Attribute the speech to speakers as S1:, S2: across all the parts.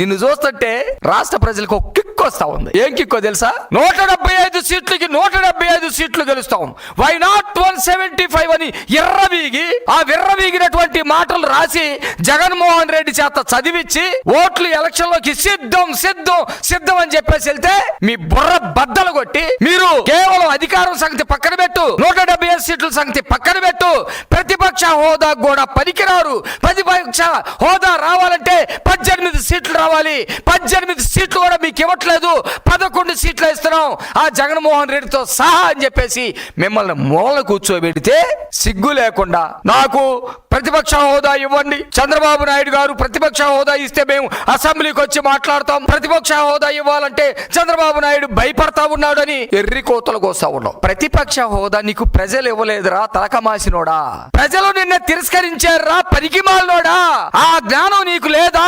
S1: నిన్ను చూస్తుంటే రాష్ట్ర ప్రజలకు ఒక కిక్ వస్తా ఉంది. ఏం కిక్కో తెలుసా? నూట డెబ్బై ఐదు సీట్లకి నూట డెబ్బై ఐదు సీట్లు గెలుస్తాం. Why not one seventy five అని ఎర్రవీగి ఆ విర్రవీగినటువంటి మాటలు రాసి జగన్మోహన్ రెడ్డి చేత చదివించి ఓట్లు ఎలక్షన్లోకి సిద్ధం సిద్ధం సిద్ధం అని చెప్పేసి వెళ్తే మీ బుర్ర బద్దలు కొట్టి మీరు కేవలం అధికారం సంగతి పక్కన పెట్టు నూట డెబ్బై ఐదు సీట్ల సంగతి పక్కన పెట్టు ప్రతిపక్ష హోదా కూడా పనికిరారు. ప్రతిపక్ష హోదా రావాలంటే పద్దెనిమిది సీట్లు రావాలి. పద్దెనిమిది సీట్లు కూడా మీకు ఇవ్వట్లేదు. పదకొండు సీట్లు ఇస్తున్నాం. ఆ జగన్మోహన్ రెడ్డితో సహా అని చెప్పేసి మిమ్మల్ని మూల కూర్చోబెడితే సిగ్గు లేకుండా నాకు ప్రతిపక్ష హోదా ఇవ్వండి. చంద్రబాబు నాయుడు గారు ప్రతిపక్ష హోదా ఇస్తే మేము అసెంబ్లీకి వచ్చి మాట్లాడతాం. ప్రతిపక్ష హోదా ఇవ్వాలంటే చంద్రబాబు నాయుడు భయపడతా ఉన్నాడని ఎర్రి కోతలు కోస్తా ఉన్నాం. ప్రతిపక్ష హోదా నీకు ప్రజలు ఇవ్వలేదురా తలకమాసినోడా? ప్రజలు నిన్న తిరస్కరించారా పరికిమాలినోడా ఆ జ్ఞానం నీకు లేదా?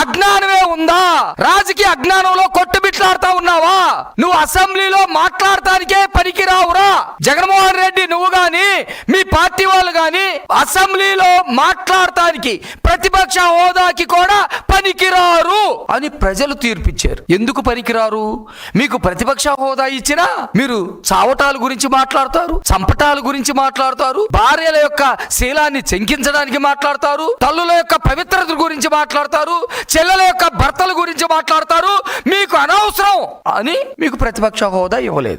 S1: అజ్ఞానమే ఉందా? రాజకీయ అజ్ఞానంలో కొట్టుబిట్లాడుతా ఉన్నావా? నువ్వు అసెంబ్లీలో మాట్లాడటానికే పనికిరావురా. జగన్మోహన్ రెడ్డి నువ్వు గాని మీ పార్టీ వాళ్ళు గాని అసెంబ్లీలో మాట్లాడటానికి ప్రతిపక్ష హోదాకి కూడా పనికిరారు. అని ప్రజలు తీర్పిచ్చారు. ఎందుకు పనికిరారు? మీకు ప్రతిపక్ష హోదా ఇచ్చినా మీరు చావటాల గురించి మాట్లాడతారు చంపటాల గురించి మాట్లాడతారు భార్యల యొక్క శీలాన్ని చెంకించడానికి మాట్లాడతారు తల్లుల యొక్క పవిత్రత గురించి మాట్లాడతారు చెల్లెల యొక్క భర్తల గురించి మాట్లాడతారు. మీకు అనవసరం అని మీకు ప్రతిపక్ష హోదా ఇవ్వలేదు.